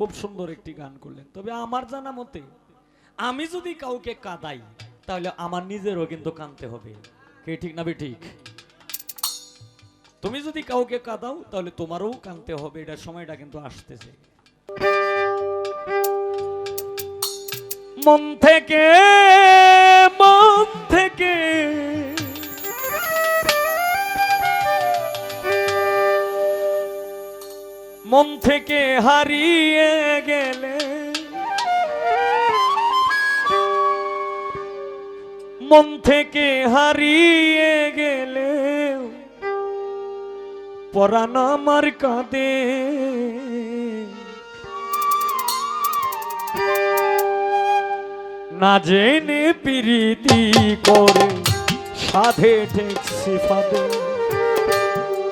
খুব সুন্দর একটি গান করলেন। তবে আমার জানা মতে, আমি যদি কাউকে কাঁদাই, তাহলে আমার নিজেরও কিন্তু কাঁদতে হবে। কে ঠিক না ঠিক? তুমি যদি কাউকে কাঁদাও, তাহলে তোমারও কাঁদতে হবে, এটা সময়টা কিন্তু আসতেছে। মন থেকে মন থেকে মন থেকে হারিয়ে গেলে। মন থেকে হারিয়ে গেলে। পরাণ আমার কাঁদে। না জেনে প্রীতি করে সাধে ঠেকছি ফাঁদে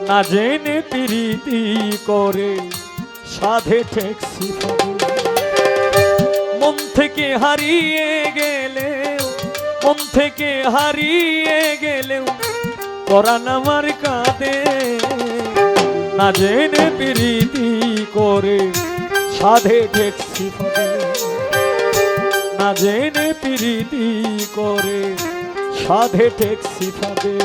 না জেনে প্রীতি করে, সাধে ফাঁদে মন থেকে হারিয়ে গেলে মন থেকে হারিয়ে গেলেও, পরাণ আমার কাঁদে। না জেনে প্রীতি করে, সাধে ফাঁদে না জেনে প্রীতি করে, সাধে ঠেকছি ফাঁদে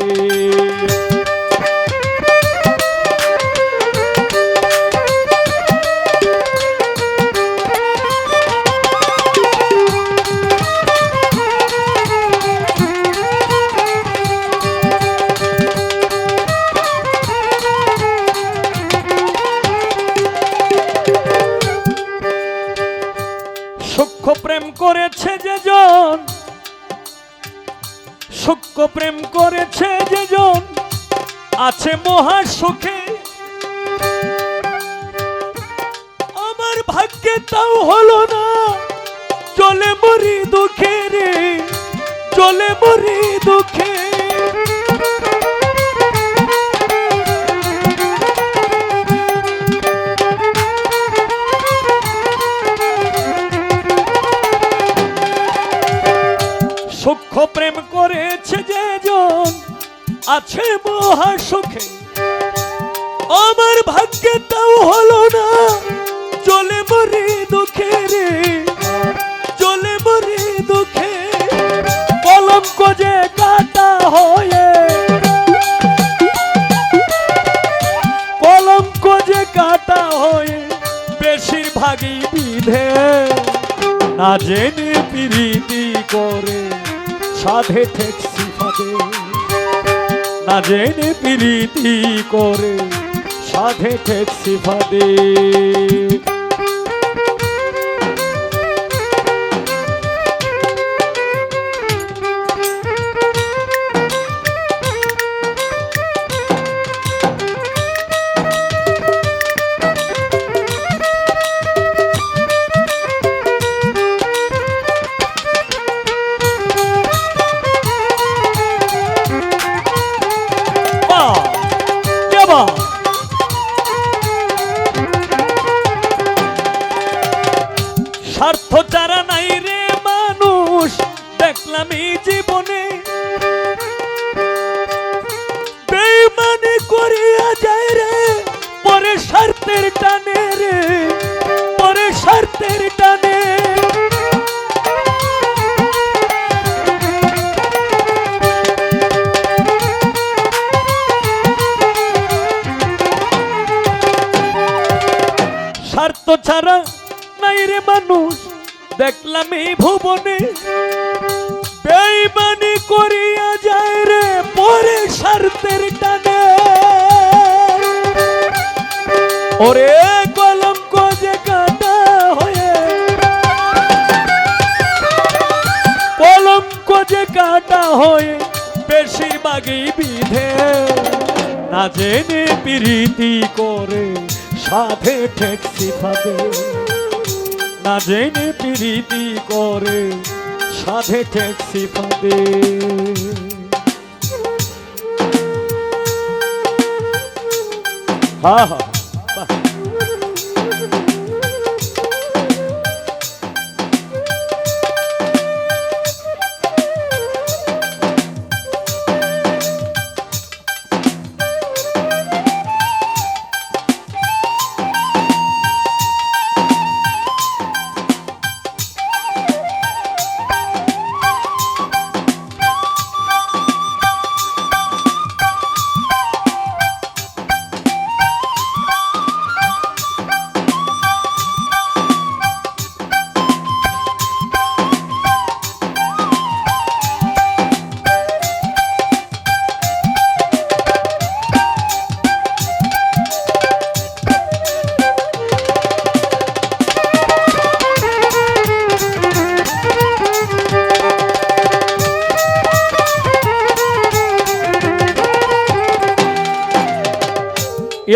সূক্ষ্ম প্রেম করেছে যেজন, আছে মহা সুখে। আমার ভাগ্যে তাও হলো না, চলে মরি দুঃখে রে, চলে মরি দুঃখে। প্রেম করেছে যে জন আছে মহা সুখে। আমার ভাগ্যে তাও হলো না। চলে মরে দুঃখে রে। চলে মরে দুঃখে। কলঙ্ক যে কাটা হয়ে। কলঙ্ক যে কাটা হয়ে বেশিরভাগই বিধে। না জেনে প্রীতি করে। সাধে ঠেকছি ফাঁদে না জেনে প্রীতি করে সাধে ঠেকছি ফাঁদে স্বার্থ ছাড়া নাই রে মানুষ, দেখলাম এই ভুবনে। বেইমানি করিয়া যায় রে পরে স্বার্থের টানে। ওরে কলঙ্ক যে কাটা হয়ে, কলঙ্ক যে কাটা হয়ে বেশিরভাগই বিধে। না জেনে প্রীতি করে সাধে ট্যাক্সি ফাঁদে। না জেনে প্রীতি করে সাথে ট্যাক্সি ফাঁদে। হা হা।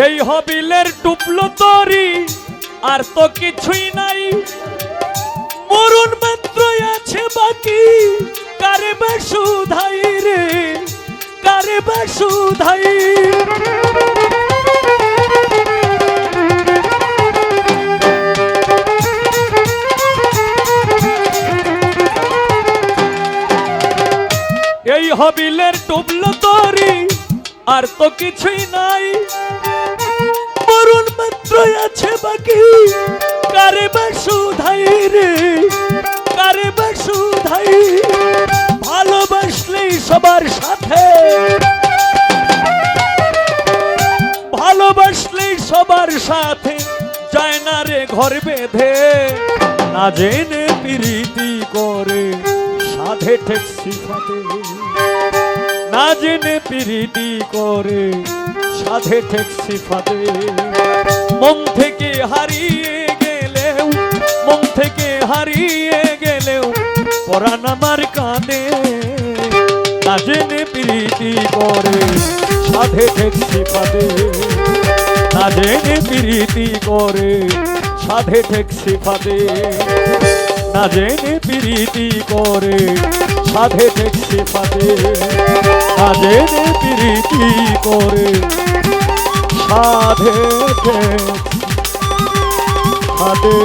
হবিলের টুপলো তরি, আর তো কিছুই নাই। মরুন মাত্রই আছে বাকি, কারে বা সুধাই রে, কারে বা সুধাই এই হবিলের টুবলো তরি, আর তো কিছুই নাই। আছে বাকি? কারে বা সুধাই রে? কারে বা সুধাই? ভালোবাসলেই সবার সাথে। ভালোবাসলেই সবার সাথে। যায় না রে ঘর বেঁধে। না জেনে প্রীতি করে। সাধে ঠেকছি ফাতে না জেনে প্রীতি করে, সাধে ঠেকছি ফাতে মন থেকে হারিয়ে গেলেও, মন থেকে হারিয়ে গেলেও পরাণ আমার কাঁদে না জেনে প্রীতি করে, সাধে ঠেকছি ফাতে না জেনে প্রীতি করে, সাধে ঠেকছি ফাতে না জেনে করে সাধে দেখতে ফাতে সাধে প্রীতি করে। সাধে ফাতে